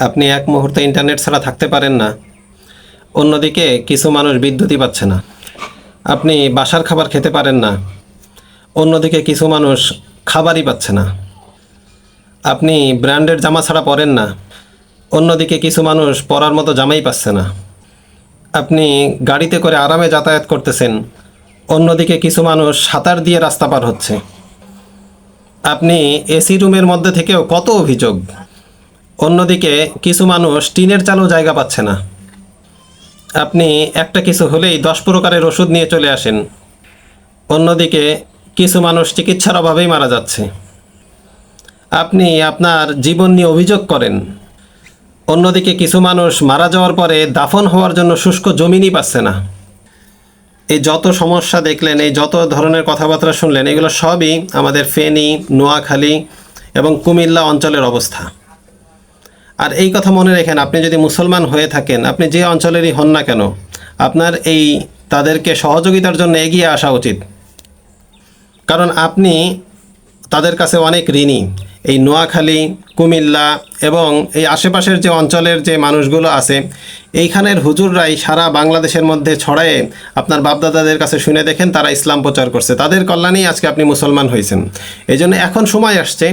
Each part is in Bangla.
আপনি এক মুহূর্তে ইন্টারনেট ছাড়া থাকতে পারেন না। অন্যদিকে কিছু মানুষ বিদ্যুৎই পাচ্ছে না। আপনি বাসার খাবার খেতে পারেন না। অন্যদিকে কিছু মানুষ খাবারই পাচ্ছে না। আপনি ব্র্যান্ডের জামা ছাড়া পরেন না। অন্যদিকে কিছু মানুষ পরার মতো জামাই পাচ্ছে না। আপনি গাড়িতে করে আরামে যাতায়াত করতেছেন। অন্যদিকে কিছু মানুষ সাঁতার দিয়ে রাস্তা পার হচ্ছে। আপনি এসি রুমের মধ্যে থেকেও কত অভিযোগ? অন্যদিকে কিছু মানুষ টিনের চালও জায়গা পাচ্ছে না। আপনি একটা কিছু হলেই দশ প্রকারের ওষুধ নিয়ে চলে আসেন। অন্যদিকে কিছু মানুষ চিকিৎসার অভাবেই মারা যাচ্ছে। আপনি আপনার জীবন নিয়ে অভিযোগ করেন। অন্যদিকে কিছু মানুষ মারা যাওয়ার পরে দাফন হওয়ার জন্য শুষ্ক জমিনই পাচ্ছে না। এই যত সমস্যা দেখলেন, এই যত ধরনের কথাবার্তা শুনলেন, এগুলো সবই আমাদের ফেনী, নোয়াখালী এবং কুমিল্লা অঞ্চলের অবস্থা। আর এই কথা মনে রেখেন, আপনি যদি মুসলমান হয়ে থাকেন, আপনি যে অঞ্চলেরই হন না কেন, আপনার এই তাদেরকে সহযোগিতার জন্য এগিয়ে আসা উচিত। কারণ আপনি তাদের কাছে অনেক ঋণী। এই নোয়াখালী, কুমিল্লা এবং এই আশেপাশের যে অঞ্চলের যে মানুষগুলো আছে, এইখানের হুজুররাই সারা বাংলাদেশের মধ্যে ছড়ায়ে আপনার বাপদাদাদের কাছে শুনে দেখেন তারা ইসলাম প্রচার করছে। তাদের কল্যাণেই আজকে আপনি মুসলমান হয়েছেন। এই জন্য এখন সময় আসছে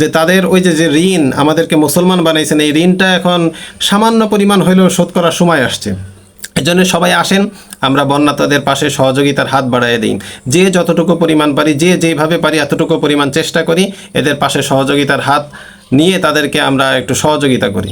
যে তাদের ওই যে যে ঋণ আমাদেরকে মুসলমান বানাইছেন, এই ঋণটা এখন সামান্য পরিমাণ হইলেও শোধ করার সময় আসছে। এই জন্য সবাই আসেন, আমরা বন্যাতাদের পাশে সহযোগিতার হাত বাড়াইয়ে দিই। যে যতটুকু পরিমাণ পারি, যে যেভাবে পারি এতটুকু পরিমাণ চেষ্টা করি, এদের পাশে সহযোগিতার হাত নিয়ে তাদেরকে আমরা একটু সহযোগিতা করি।